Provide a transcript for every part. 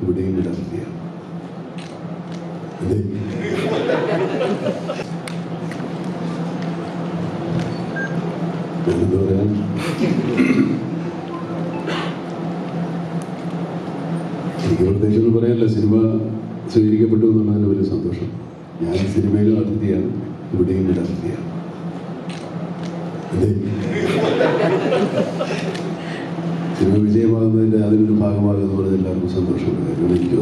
ഇവിടെയും വിടർത്തിയാണ് അതെ. ഞാനെന്താ പറയാൻ? എനിക്ക് പ്രത്യേകിച്ചൊന്നും പറയാനില്ല. സിനിമ സ്വീകരിക്കപ്പെട്ടു എന്നുള്ളതിന് വലിയ സന്തോഷം. ഞാൻ സിനിമയിലും അതിഥിയാണ് ഇവിടെയും ഒരു സിനിമ അതിനൊരു ഭാഗമാകുന്ന പോലെ എല്ലാവർക്കും സന്തോഷമുള്ള കാര്യമാണ് എനിക്ക്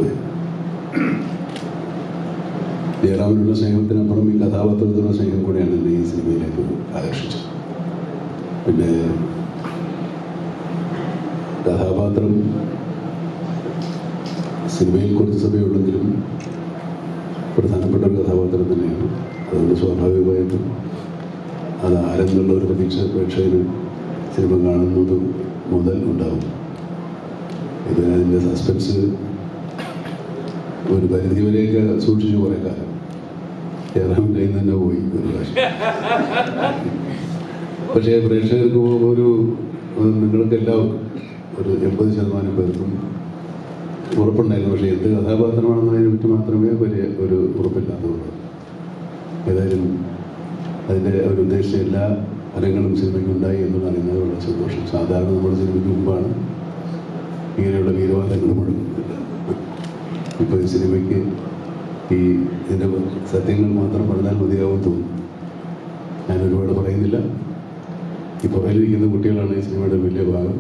സ്നേഹത്തിനപ്പുറം ഈ കഥാപാത്രത്തിനുള്ള സ്നേഹം കൂടെയാണ് എന്നെ ഈ സിനിമയിലേക്ക് ആകർഷിച്ചത്. പിന്നെ കഥാപാത്രം സിനിമയിൽ കുറച്ച് സമയമുള്ളെങ്കിലും പ്രധാനപ്പെട്ട ഒരു കഥാപാത്രം തന്നെയാണ്. അതുകൊണ്ട് സ്വാഭാവികമായിട്ടും അത് ആരെന്നുള്ള ഒരു പ്രതീക്ഷ പ്രേക്ഷകന് സിനിമ കാണുന്നതും മുതൽ ഉണ്ടാവും. ഇത് അതിന്റെ സസ്പെൻസ് ഒരു പരിധി വരെയൊക്കെ സൂക്ഷിച്ചു കുറേ കാലം. കേരളം കയ്യിൽ നിന്ന് തന്നെ പോയി ഒരു പക്ഷേ പ്രേക്ഷകർക്ക് ഒരു നിങ്ങൾക്ക് എല്ലാവർക്കും ഒരു എൺപത് ശതമാനം പേർക്കും ഉറപ്പുണ്ടായിരുന്നു. പക്ഷേ എന്ത് കഥാപാത്രമാണെന്നതിനെ പറ്റി മാത്രമേ വലിയ ഒരു ഉറപ്പില്ലാത്തതുള്ളൂ. ഏതായാലും അതിന്റെ ഒരു ഉദ്ദേശിച്ച എല്ലാ ഫലങ്ങളും സിനിമയ്ക്കുണ്ടായി എന്ന് പറയുന്നത് വളരെ സന്തോഷം. സാധാരണ നമ്മുടെ സിനിമയ്ക്ക് മുമ്പാണ്. ഇങ്ങനെയുള്ള വീരവാദങ്ങൾ മുഴുവൻ. ഇപ്പോൾ ഈ സിനിമയ്ക്ക് ഈ ഇതിന്റെ സത്യങ്ങൾ മാത്രം പറഞ്ഞാൽ മതിയാവും തോന്നും. ഞാൻ ഒരുപാട് പറയുന്നില്ല. ഈ പുറകിലിരിക്കുന്ന കുട്ടികളാണ് ഈ സിനിമയുടെ വലിയ ഭാഗം.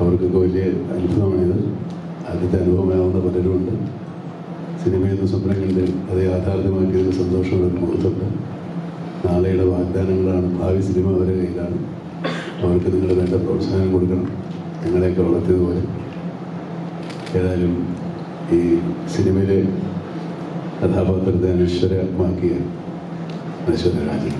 അവർക്കൊക്കെ വലിയ അത്ഭുതമാണിത്. ആദ്യത്തെ അനുഭവമാവുന്ന പലരുമുണ്ട് സിനിമയെന്ന സ്വപ്നം കണ്ട് അത് യാഥാർത്ഥ്യമാക്കിയതിന് സന്തോഷം ഒരു മുഖത്തുണ്ട് നാളെയുടെ വാഗ്ദാനങ്ങളാണ് ഭാവി സിനിമ അവരുടെ കയ്യിലാണ്. അവർക്ക് നിങ്ങൾ വേണ്ട പ്രോത്സാഹനം കൊടുക്കണം. ഞങ്ങളെയൊക്കെ വളർത്തിയതുപോലെ ഏതായാലും ഈ സിനിമയിലെ കഥാപാത്രത്തെ അനശ്വരമാക്കിയ അനശ്വര രാജൻ